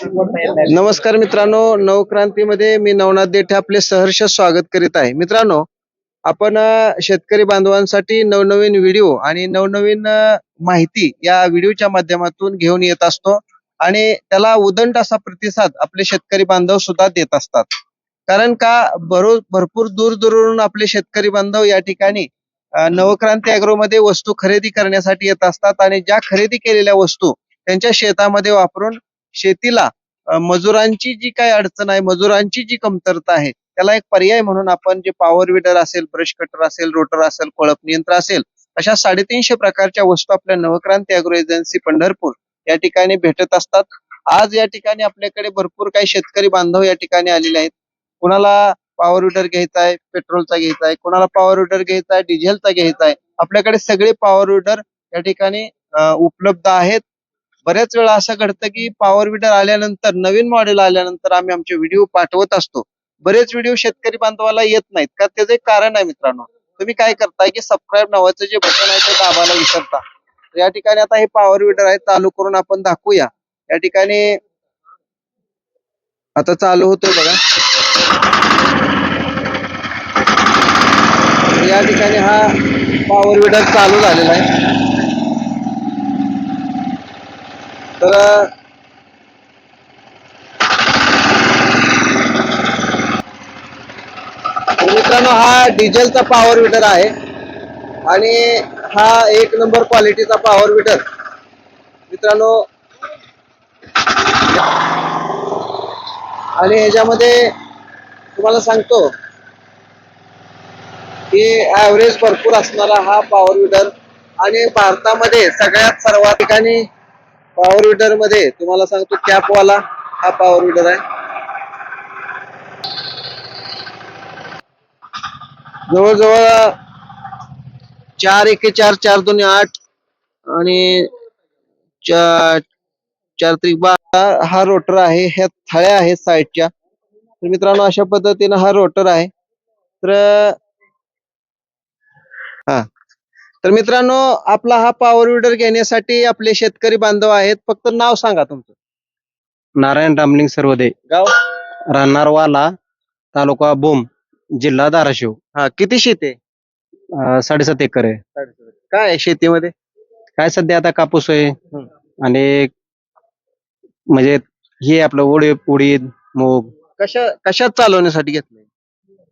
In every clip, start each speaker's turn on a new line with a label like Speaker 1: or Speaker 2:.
Speaker 1: नमस्कार मित्रांनो नवक्रांतीमध्ये मी नवनाथ देठे आपले सहर्ष स्वागत करीत आहे. मित्रांनो आपण शेतकरी बांधवांसाठी नवनवीन व्हिडिओ आणि नवनवीन माहिती या व्हिडिओच्या माध्यमातून घेऊन येत असतो आणि त्याला उदंड असा प्रतिसाद आपले शेतकरी बांधव सुद्धा देत असतात. कारण का बरो भरपूर दूर दूरून आपले शेतकरी बांधव या ठिकाणी नवक्रांती अॅग्रो मध्ये वस्तू खरेदी करण्यासाठी येत असतात आणि ज्या खरेदी केलेल्या वस्तू त्यांच्या शेतामध्ये वापरून शेतीला मजुरांची जी काही अडचण आहे मजुरांची जी कमतरता आहे त्याला एक पर्याय म्हणून आपण जे पॉवर विडर असेल ब्रश कटर असेल रोटर असेल कोळप यंत्र असेल अशा साडेतीनशे प्रकारच्या वस्तू आपल्या नवक्रांती अॅग्रो एजन्सी पंढरपूर या ठिकाणी भेटत असतात. आज या ठिकाणी आपल्याकडे भरपूर काही शेतकरी बांधव या ठिकाणी आलेले आहेत. कुणाला पॉवर विडर घ्यायचा आहे पेट्रोलचा घ्यायचा आहे कुणाला पॉवर विडर घ्यायचा आहे डिझेलचा घ्यायचा आहे आपल्याकडे सगळे पॉवर विडर या ठिकाणी उपलब्ध आहेत. बऱ्याच वेळा असं घडतं की पॉवर विडर आल्यानंतर नवीन मॉडेल आल्यानंतर आम्ही आमचे व्हिडिओ पाठवत असतो. बरेच व्हिडिओ शेतकरी बांधवाला येत नाहीत का त्याचं एक कारण आहे मित्रांनो. तुम्ही काय करताय की सबस्क्राईब नावाचं जे बटन आहे ते दाबायला विसरता. या ठिकाणी आता हे पॉवर विडर आहे चालू करून आपण दाखवूया. या ठिकाणी आता चालू होतोय बघा. या ठिकाणी हा पॉवर विडर चालू झालेला आहे. तर मित्रांनो हा डिझेलचा पॉवर विडर आहे. आणि हा एक नंबर क्वालिटीचा पॉवर विडर मित्रांनो आणि ह्याच्यामध्ये तुम्हाला सांगतो की ॲव्हरेज भरपूर असणारा हा पॉवर विडर आणि भारतामध्ये सगळ्यात सर्वात ठिकाणी पॉवर विडरमध्ये तुम्हाला सांगतो कॅप वाला हा पॉवर विडर आहे. जवळजवळ चार एके चार चार दोन आठ आणि चार चार त्रिक बारा हा रोटर आहे ह्या थाळ्या आहेत साईडच्या तर मित्रांनो अशा पद्धतीनं हा रोटर आहे. तर हा. तर मित्रांनो आपला हा पॉवर विडर घेण्यासाठी आपले शेतकरी बांधव आहेत. फक्त नाव सांगा तुमचं.
Speaker 2: नारायण रामलिंग सर्वदे.
Speaker 1: गाव?
Speaker 2: राहणार वाला तालुका बोम जिल्हा धाराशिव.
Speaker 1: हा किती शेत आहे?
Speaker 2: अं, साडेसात एकर आहे.
Speaker 1: काय आहे शेतीमध्ये?
Speaker 2: काय सध्या आता कापूस आहे. आणि म्हणजे हे आपलं उडीद उडीद मूग.
Speaker 1: कशा कशात चालवण्यासाठी घेतलंय?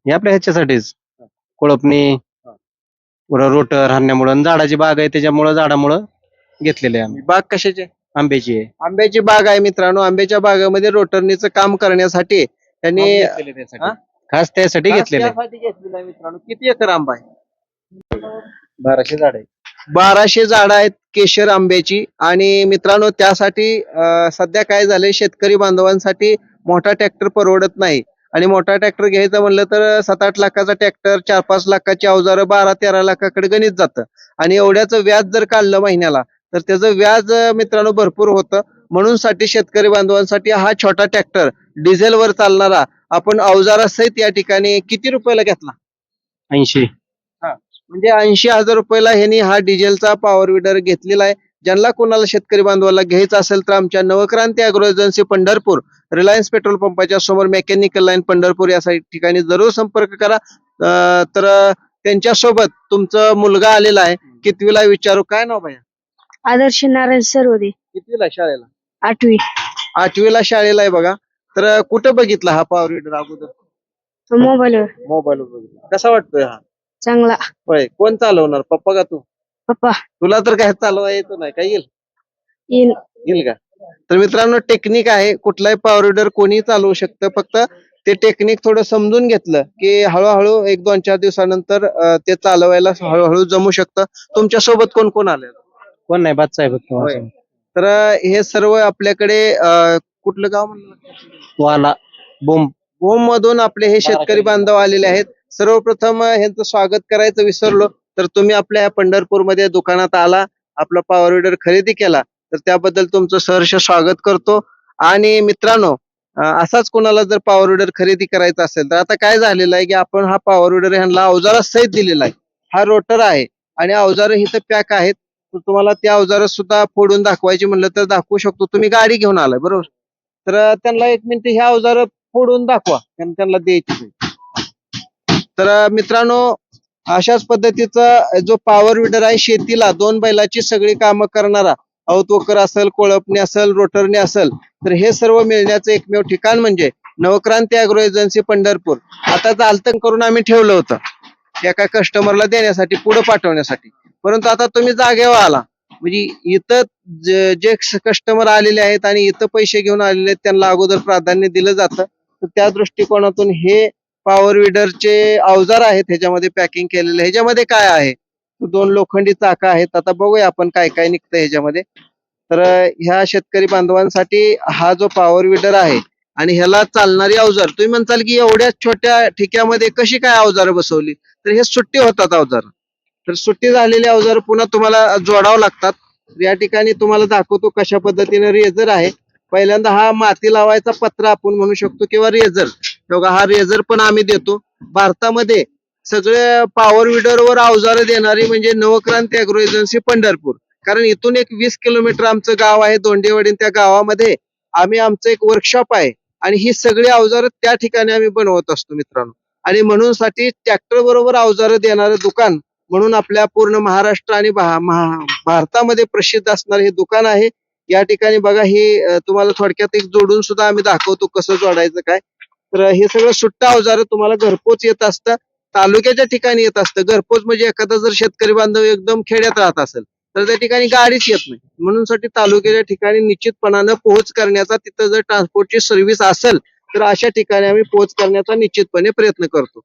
Speaker 2: हे आपल्या ह्याच्यासाठीच. कोळपणी. पुढं रोटर हाणण्यामुळं झाडाची बाग आहे त्याच्यामुळं झाडामुळं घेतलेले आहे आम्ही
Speaker 1: बाग कशाची आहे?
Speaker 2: आंब्याची आहे
Speaker 1: आंब्याची बाग आहे मित्रांनो आंब्याच्या बागामध्ये रोटरनीचं काम करण्यासाठी त्यांनी
Speaker 2: घेतलेले त्यासाठी.
Speaker 1: हा?
Speaker 2: खास त्यासाठी घेतलेले आहे.
Speaker 1: त्यासाठी घेतलेलं आहे मित्रांनो किती एकर आंबा आहे
Speaker 2: बाराशे झाड आहे
Speaker 1: बाराशे झाड आहेत केशर आंब्याची आणि मित्रांनो त्यासाठी अं, सध्या काय झालंय शेतकरी बांधवांसाठी मोठा ट्रॅक्टर परवडत नाही आणि मोठा ट्रॅक्टर घ्यायचं म्हणलं तर सात आठ लाखाचा ट्रॅक्टर चार पाच लाखाची अवजारं बारा तेरा लाखाकडे गणित जातं. आणि एवढ्याचं व्याज जर काढलं महिन्याला तर त्याचं व्याज मित्रांनो भरपूर होतं. म्हणून साठी शेतकरी बांधवांसाठी हा छोटा ट्रॅक्टर डिझेलवर चालणारा आपण अवजारासहित या ठिकाणी किती रुपयाला घेतला?
Speaker 2: ऐंशी.
Speaker 1: म्हणजे ऐंशी हजार रुपयाला ह्यांनी हा डिझेलचा पॉवर विडर घेतलेला आहे. ज्यांना कोणाला शेतकरी बांधवाला घ्यायचं असेल तर आमच्या Navkranti agro agency Pandharpur Reliance petrol पंपाच्या समोर मेकॅनिकल लाईन पंढरपूर या ठिकाणी जरूर संपर्क करा. तर त्यांच्यासोबत तुमचं मुलगा आलेला आहे. कितवीला विचारू? काय नाव भैया?
Speaker 3: आदर्श नारायण सर्वदे
Speaker 1: कितवीला शाळेला?
Speaker 3: आठवी.
Speaker 1: आठवीला शाळेला आहे बघा. तर कुठं बघितला हा पॉवर विडर अगोदर?
Speaker 3: मोबाईलवर.
Speaker 1: मोबाईलवर बघितला. कसा वाटतोय हा?
Speaker 3: चांगला.
Speaker 1: होय. कोण चालवणार? पप्पा का तू?
Speaker 3: पप्पा.
Speaker 1: तुला तर काय चालवा येतो नाही. काय येईल?
Speaker 3: येईल.
Speaker 1: येईल का? तर मित्रांनो टेक्निक आहे. कुठलाही पॉवर विडर कोणी चालवू शकतं. फक्त ते टेक्निक थोडं समजून घेतलं की हळूहळू एक दोन चार दिवसानंतर ते चालवायला हळूहळू जमू शकतं. तुमच्यासोबत कोण कोण आले
Speaker 2: कोण नाही
Speaker 1: होय. तर हे सर्व आपल्याकडे कुठलं गाव म्हणलं?
Speaker 2: वाला बोम.
Speaker 1: भूम मधून आपले हे शेतकरी बांधव आलेले आहेत. सर्वप्रथम अं, ह्यांचं स्वागत करायचं विसरलो तर तुम्ही आपल्या या पंढरपूरमध्ये दुकानात आला आपला पॉवर विडर खरेदी केला. तर त्याबद्दल तुमचं सहर्ष स्वागत करतो. आणि मित्रांनो असाच कोणाला जर पॉवर विडर खरेदी करायचा असेल तर आता काय झालेलं आहे की आपण हा पॉवर विडर ह्यांना अवजारा सहित दिलेला आहे. हा रोटर आहे आणि अवजार इथं पॅक आहेत. तर तुम्हाला त्या अवजार सुद्धा फोडून दाखवायची म्हणलं तर दाखवू शकतो. तुम्ही गाडी घेऊन आलाय बरोबर? तर त्यांना एक मिनिट ह्या अवजार फोडून दाखवा त्यांना द्यायची तर मित्रांनो अशाच पद्धतीचा जो पॉवर विडर आहे शेतीला दोन बैलाची सगळी कामं करणारा अवतोकर असेल कोळपणे असेल रोटरने असेल तर हे सर्व मिळण्याचं एकमेव ठिकाण म्हणजे नवक्रांती अॅग्रो एजन्सी पंढरपूर. आता आलतन करून आम्ही ठेवलं होतं. एका कस्टमरला देण्यासाठी पुढे पाठवण्यासाठी. परंतु आता तुम्ही जागेवर आला. म्हणजे इथं जे- जे कस्टमर आलेले आहेत आणि इथं पैसे घेऊन आलेले आहेत त्यांना अगोदर प्राधान्य दिलं जातं. तर त्या दृष्टिकोनातून हे पॉवर विडरचे अवजार आहेत ह्याच्यामध्ये पॅकिंग केलेले. ह्याच्यामध्ये काय आहे? दोन लोखंडी चाका आहेत. आता बघूया आपण काय काय निघतं ह्याच्यामध्ये. तर ह्या शेतकरी बांधवांसाठी हा जो पॉवर विडर आहे आणि ह्याला चालणारी अवजार तुम्ही म्हणताल की एवढ्या छोट्या ठिक्यामध्ये कशी काय अवजार बसवली? तर हे सुट्टी होतात अवजार. तर सुट्टी झालेली अवजार पुन्हा तुम्हाला जोडावं लागतात. या ठिकाणी तुम्हाला दाखवतो कशा पद्धतीने रेझर आहे. पहिल्यांदा हा माती लावायचा पत्र आपण म्हणू शकतो किंवा रेझर. बघा हा रेझर पण आम्ही देतो. भारतामध्ये सगळे पॉवर विडरवर अवजार देणारी म्हणजे नवक्रांती अॅग्रो एजन्सी पंढरपूर. कारण इथून एक वीस किलोमीटर आमचं गाव आहे दोंडेवाडी त्या गावामध्ये. आम्ही आमचं एक वर्कशॉप आहे आणि ही सगळी अवजारं त्या ठिकाणी आम्ही बनवत असतो मित्रांनो. आणि म्हणून साठी ट्रॅक्टर बरोबर अवजारं देणारं दुकान म्हणून आपल्या पूर्ण महाराष्ट्र आणि भारतामध्ये प्रसिद्ध असणारे हे दुकान आहे. या ठिकाणी बघा हे तुम्हाला थोडक्यात एक जोडून सुद्धा आम्ही दाखवतो कसं जोडायचं काय. तर हे सगळं सुट्ट अवजारं तुम्हाला घरपोच येत असतं. तालुक्याच्या ठिकाणी येत असतं. घरपोच म्हणजे एखादा जर शेतकरी बांधव एकदम खेड्यात राहत असेल तर त्या ठिकाणी गाडीच येत नाही. म्हणून साठी तालुक्याच्या ठिकाणी निश्चितपणानं पोहोच करण्याचा तिथं जर ट्रान्सपोर्टची सर्व्हिस असेल तर अशा ठिकाणी आम्ही पोहोच करण्याचा निश्चितपणे प्रयत्न करतो.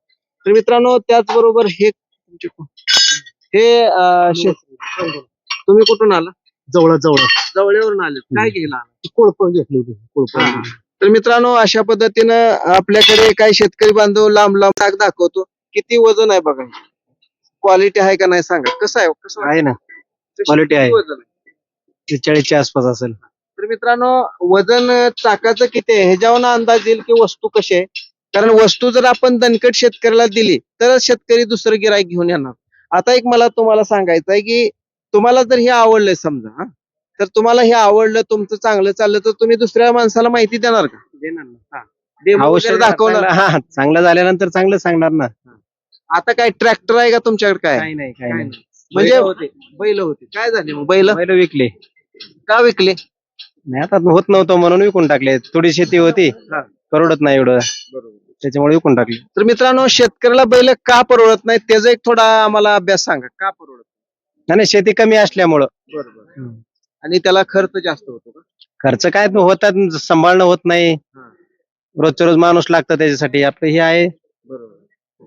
Speaker 1: तर मित्रांनो त्याचबरोबर हे? हे तुम्ही कुठून आला?
Speaker 2: जवळ जवळ
Speaker 1: जवळवरून आले. काय घ्यायला आला?
Speaker 2: कोळप घेतली होती.
Speaker 1: तर मित्रांनो अशा पद्धतीनं आपल्याकडे काही शेतकरी बांधव लांब लांब दाखवतो. किती वजन आहे बघा. क्वालिटी आहे का नाही सांगा. कसं आहे कसं
Speaker 2: आहे ना. quality
Speaker 1: किती
Speaker 2: आहे.
Speaker 1: वजन आहे?
Speaker 2: चाळीसच्या आसपास असेल.
Speaker 1: तर मित्रांनो वजन चाकाचं किती आहे? ह्याच्यावर अंदाज येईल की वस्तू कशी आहे? कारण वस्तू जर आपण दणकट शेतकऱ्याला दिली तर शेतकरी दुसरं गिराईक घेऊन येणार. आता एक मला तुम्हाला सांगायचं आहे की तुम्हाला जर हे आवडलंय समजा हा, तर तुम्हाला हे आवडलं तुमचं चांगलं चाललं तर तुम्ही दुसऱ्या माणसाला माहिती देणार का? देणार ना. हा. Demo वगैरे
Speaker 2: अवश्य
Speaker 1: दाखवणार.
Speaker 2: चांगलं- हा. चांगलं झाल्यानंतर चांगलं सांगणार ना.
Speaker 1: आता काय ट्रॅक्टर आहे का तुमच्याकडे काय?
Speaker 2: काही नाही काही नाही.
Speaker 1: म्हणजे बैल होते. काय झाले मग? बैल?
Speaker 2: बैल विकले.
Speaker 1: का विकले?
Speaker 2: नाही आता होत नव्हतं म्हणून विकून टाकले. थोडी शेती होती.
Speaker 1: हा.
Speaker 2: परवडत नाही एवढं. त्याच्यामुळे विकून टाकले.
Speaker 1: तर मित्रांनो शेतकऱ्याला बैल का परवडत नाही त्याचा एक थोडा आम्हाला अभ्यास सांगा. का परवडत
Speaker 2: नाही, नाही शेती कमी असल्यामुळं.
Speaker 1: बरोबर. आणि त्याला खर्च जास्त होतो का?
Speaker 2: खर्च काय तो होतात सांभाळणं होत नाही.
Speaker 1: हा.
Speaker 2: रोजच्या रोज माणूस लागतं त्याच्यासाठी. आपलं हे आहे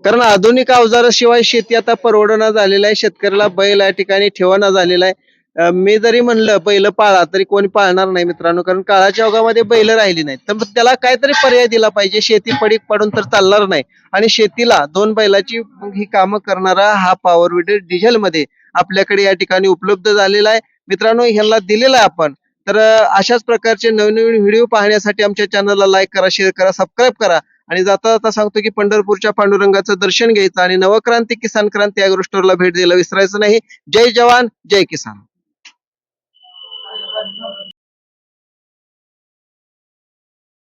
Speaker 1: कारण आधुनिक अवजाराशिवाय शेती आता परवडणं झालेलं आहे. शेतकऱ्याला बैल या ठिकाणी ठेवणं झालेला आहे. मी जरी म्हणलं बैल पाळा तरी कोणी पाळणार नाही मित्रांनो. कारण काळाच्या ओघामध्ये बैल राहिली नाही तर त्याला काहीतरी पर्याय दिला पाहिजे. शेती पडीक पडून तर चालणार नाही. आणि शेतीला दोन बैलाची ही कामं करणारा हा पॉवर विडर डिझेल मध्ये आपल्याकडे या ठिकाणी उपलब्ध झालेला आहे. मित्रांनो ह्याला दिलेला आहे आपण. तर अशाच प्रकारचे नवनवीन व्हिडिओ पाहण्यासाठी आमच्या चॅनलला लाईक करा शेअर करा सबस्क्राईब करा. आणि जाता जाता सांगतो की पंढरपूरच्या पांडुरंगाचं दर्शन घ्यायचं आणि नवक्रांती किसान क्रांती अॅग्रो स्टोअरला भेट द्यायला विसरायचं नाही. जय जवान जय किसान.